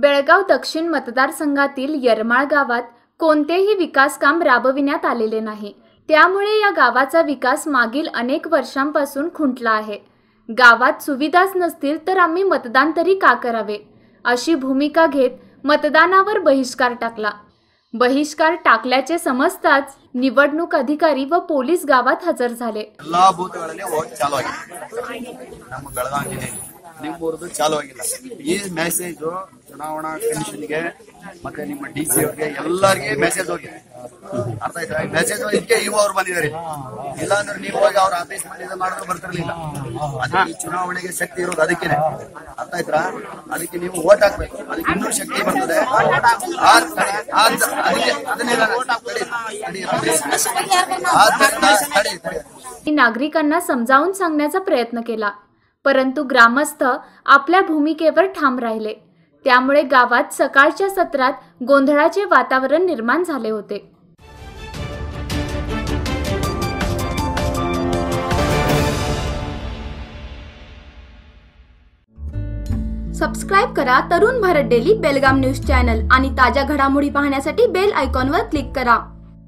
बेळगाव दक्षिण मतदारसंघातील येरमाळ गावात कोणतेही विकास काम राबविण्यात आलेले नाही. त्यामुळे या गावाचा विकास मागील अनेक वर्षांपासून खुंटला आहे. गावात सुविधाच नसतील तर आम्ही मतदान तरी का करावे? अशी भूमिका घेत मतदानावर बहिष्कार टाकला. बहिष्कार टाकल्याचे समजताच निवडणूक अधिकारी व पोलीस गावात हजर झाले. चालू ಬೂತ್ಗಳಲ್ಲಿ ಹೋಗಿ ಚಾಲು ಆಗಿದೆ ನಮ್ಮ ಬೆಳಗಾವಿ ಜಿಲ್ಲೆಯಲ್ಲಿ ನಿಮ್ಮೂರ್ದು ಚಾಲು ಆಗಿಲ್ಲ ಈ ಮೆಸೇಜ್ ಚುನಾವಣಾ ಕಮಿಷನ್ಗೆ ಮತ್ತೆ ನಿಮ್ಮ ಡಿ ಸಿ ಅವ್ರಿಗೆ ಎಲ್ಲರಿಗೆ ಮೆಸೇಜ್ ಹೋಗಿದೆ ಅರ್ಥ ಆಯ್ತಾ ಮೆಸೇಜ್ ಇದಕ್ಕೆ ಇವು ಅವ್ರು ಬಂದಿದ್ದಾರೆ ಇಲ್ಲ ಅಂದ್ರೆ ನೀವು ಹೋಗಿ ಅವ್ರ ಆಫೀಸ್ ಮೇಲೆ ಇದು ಮಾಡಿದ್ರು ಬರ್ತಿರ್ಲಿಲ್ಲ ಅದಕ್ಕೆ ಈ ಚುನಾವಣೆಗೆ ಶಕ್ತಿ ಇರೋದು ಅದಕ್ಕೇನೆ ಅರ್ಥ ಆಯ್ತಾ ಅದಕ್ಕೆ ನೀವು ಓಟ್ ಹಾಕ್ಬೇಕು ಅದಕ್ಕೆ ಇನ್ನೂ ಶಕ್ತಿ ಬರ್ತದೆ ಆ- ಆ- ಅದಕ್ಕೆ ಅದನ್ನೆಲ್ಲ ತಡಿ, ತಡಿ, ತಡಿ. ಆದ್ದರಿಂದ ತಡಿ, ತಡಿ. मी नागरिकांना समजावून सांगण्याचा प्रयत्न केला परंतु ग्रामस्थ आपल्या भूमिकेवर ठाम राहिले त्यामुळे गावात सकाळच्या सत्रात गोंधळाचे वातावरण निर्माण झाले होते. सबस्क्राईब करा Tarun Bharat daily Belgaum news channel आणि ताज्या घडामोडी पाहण्यासाठी बेल आयकॉनवर क्लिक करा.